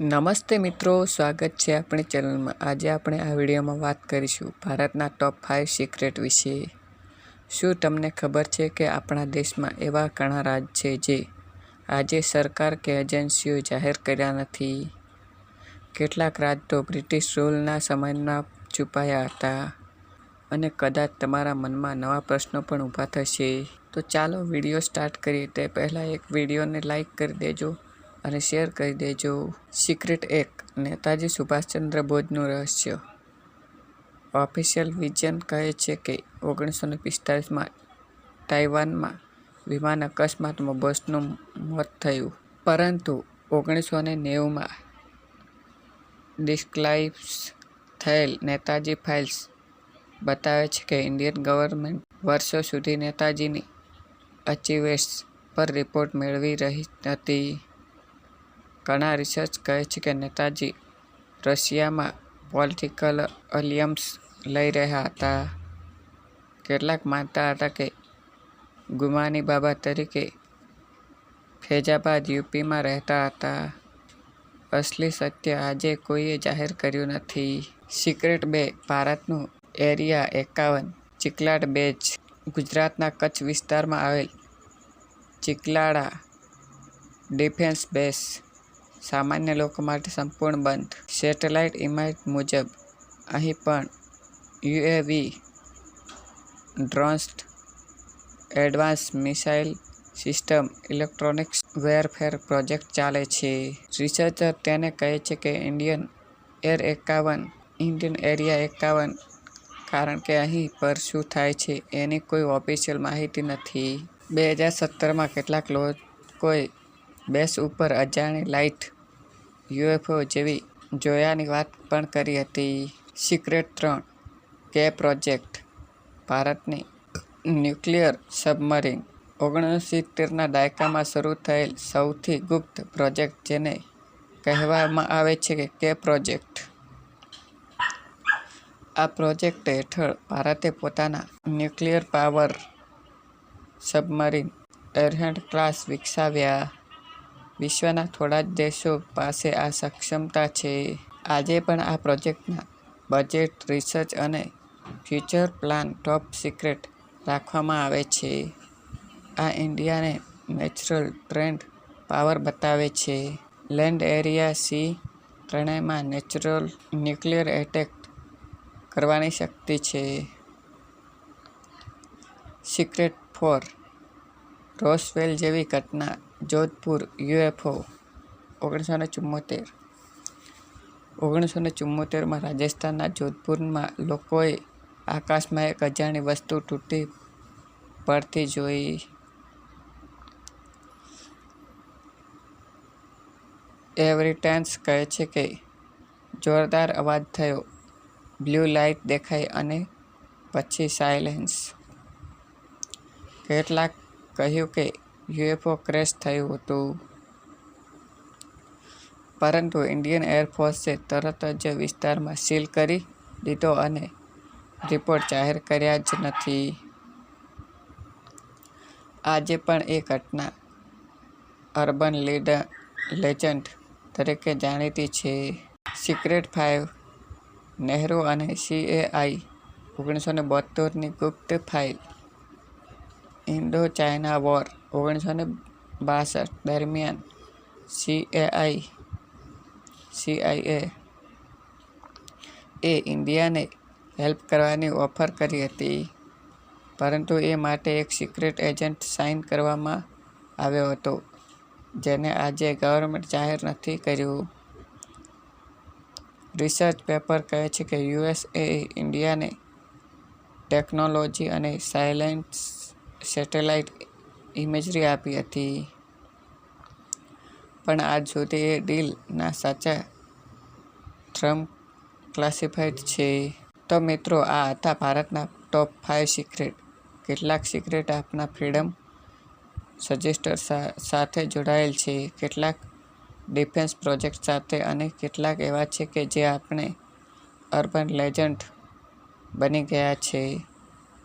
નમસ્તે મિત્રો, સ્વાગત છે આપણી ચેનલમાં. આજે આપણે આ વિડીયોમાં વાત કરીશું ભારતના ટોપ ફાઇવ સિક્રેટ વિશે. શું તમને ખબર છે કે આપણા દેશમાં એવા ઘણા રાજ છે જે આજે સરકાર કે એજન્સીઓ જાહેર કર્યા નથી? કેટલાક રાજ તો બ્રિટિશ રૂલના સમયમાં છુપાયા હતા અને કદાચ તમારા મનમાં નવા પ્રશ્નો પણ ઊભા થશે. તો ચાલો વીડિયો સ્ટાર્ટ કરીએ. તે પહેલાં એક વિડીયોને લાઈક કરી દેજો. અને શેર કરી દેજો. સિક્રેટ એક, નેતાજી સુભાષચંદ્ર બોઝનું રહસ્ય. ઓફિશિયલ વિઝન કહે છે કે ઓગણીસો ને પિસ્તાલીસમાં તાઇવાનમાં વિમાન અકસ્માતમાં બોસનું મોત થયું. પરંતુ ઓગણીસો ને નેવુંમાં ડિસ્ક્લાઇબ્સ થયેલ નેતાજી ફાઇલ્સ બતાવે છે કે ઇન્ડિયન ગવર્મેન્ટ વર્ષો સુધી નેતાજીની અચીવેટ્સ પર રિપોર્ટ મેળવી રહી હતી. ઘણા રિસર્ચ કહે છે કે નેતાજી રશિયામાં પોલિટિકલ અલિયમ્સ લઈ રહ્યા હતા. કેટલાક માનતા હતા કે ગુમાની બાબા તરીકે ફેજાબાદ યુપીમાં રહેતા હતા. અસલી સત્ય આજે કોઈએ જાહેર કર્યું નથી. સિક્રેટ બે, ભારતનું એરિયા એકાવન, ચિકલાડ બેચ ગુજરાતના કચ્છ વિસ્તારમાં આવેલ ચિકલાડા ડિફેન્સ બેઝ સામાન્ય લોકો માટે સંપૂર્ણ બંધ. સેટેલાઇટ ઇમેજ મુજબ, અહીં પણ UAV ડ્રોન્સ્ટ advance missile system electronics warfare project ચાલે છે. રિસર્ચર તેને કહે છે કે ઇન્ડિયન એર એકાવન, ઇન્ડિયન એરિયા એકાવન, કારણ કે અહીં પર શું થાય છે એની કોઈ ઓફિશિયલ માહિતી નથી. બે હજાર સત્તરમાં કેટલાક લોકોએ બેસ ઉપર અજાણી લાઇટ યુએફઓ જેવી જોયાની વાત પણ કરી હતી. સિક્રેટ ત્રણ, કે પ્રોજેક્ટ? ભારતની ન્યુક્લિયર સબમરીન ઓગણસિત્તેરના દાયકામાં શરૂ થયેલ સૌથી ગુપ્ત પ્રોજેક્ટ જેને કહેવામાં આવે છે કે કે પ્રોજેક્ટ. આ પ્રોજેક્ટ હેઠળ ભારતે પોતાના nuclear power submarine Arihant class વિકસાવ્યા. વિશ્વના થોડા જ દેશો પાસે આ સક્ષમતા છે. આજે પણ આ પ્રોજેક્ટના બજેટ, રિસર્ચ અને ફ્યુચર પ્લાન ટોપ સિક્રેટ રાખવામાં આવે છે. આ ઇન્ડિયાને નેચરલ ટ્રેન્ડ પાવર બતાવે છે. લેન્ડ એરિયા સી ત્રણેયમાં નેચરલ ન્યુક્લિયર એટેક કરવાની શક્તિ છે. સિક્રેટ ફોર રોસવેલ જેવી ઘટના જોધપુર યુએફઓ ઓગણીસો ને ચુમ્મોતેર ઓગણીસો ને ચુમ્મોતેરમાં રાજસ્થાનના જોધપુરમાં લોકોએ આકાશમાં એક અજાણી વસ્તુ તૂટી પડતી જોઈ. એવરીટેન્સ કહે છે કે, જોરદાર અવાજ થયો. બ્લુ લાઇટ દેખાઈ અને પછી સાયલેન્સ. કેટલાક કહ્યું કે યુએફઓ ક્રેશ થયું હતું. પરંતુ ઇન્ડિયન એરફોર્સે તરત જ વિસ્તારમાં સીલ કરી દીધો અને રિપોર્ટ જાહેર કર્યા જ નથી. આજે પણ એ ઘટના અર્બન લીડ, લેજન્ડ તરીકે જાણીતી છે. સિક્રેટ ફાઇવ નહેરુ અને સીએઆઈ ઓગણીસો ને બોતેરની ગુપ્ત ફાઇલ ઇન્ડો ચાઇના વોર ઓગણીસો ને બાસઠ દરમિયાન સીએઆઈ સીઆઈએ એ ઇન્ડિયાને હેલ્પ કરવાની ઓફર કરી હતી. પરંતુ એ માટે એક સિક્રેટ એજન્ટ સાઇન કરવામાં આવ્યો હતો, જેને આજે ગવર્મેન્ટ જાહેર નથી કર્યું. રિસર્ચ પેપર કહે છે કે યુએસએ ઇન્ડિયાને ટેકનોલોજી અને સાયલેન્ટ સેટેલાઇટ ઇમેજરી આપી હતી. પણ આજ સુધી એ ડીલના સાચા. થ્રમ ક્લાસિફાઈડ છે. તો મિત્રો, આ હતા ભારતના ટોપ ફાઇવ સિક્રેટ. કેટલાક સિક્રેટ આપના ફ્રીડમ સજેસ્ટર સાથે જોડાયેલ છે. કેટલાક ડિફેન્સ પ્રોજેક્ટ સાથે અને કેટલાક એવા છે કે જે આપણે અર્બન લેજન્ડ બની ગયા છે.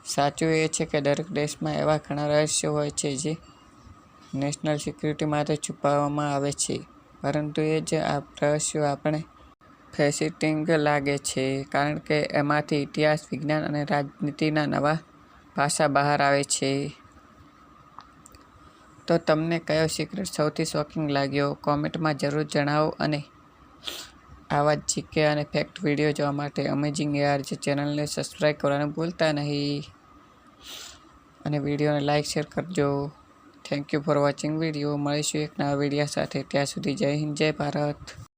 સાચું એ છે કે દરેક દેશમાં એવા ઘણા રહસ્યો હોય છે જે નેશનલ સિક્યુરિટી માટે છુપાવવામાં આવે છે પરંતુ એ જ આ રહસ્યો આપણે ફેસિટિંગ લાગે છે કારણ કે એમાંથી ઇતિહાસ, વિજ્ઞાન અને રાજનીતિના નવા પાસા બહાર આવે છે. તો તમને કયો સિક્રેટ સૌથી શોકિંગ લાગ્યો? કોમેન્ટમાં જરૂર જણાવો અને આવા જ જીકે અને ફેક્ટ વીડિયો જોવા માટે અમેઝિંગ એઆરજે ચેનલને સબસ્ક્રાઈબ કરવાનું ભૂલતા નહીં અને વિડીયોને લાઇક શેર કરજો. Thank you for watching video. મળીશું એક નવા વીડિયો સાથે ત્યાં સુધી જય હિન્દ, જય ભારત.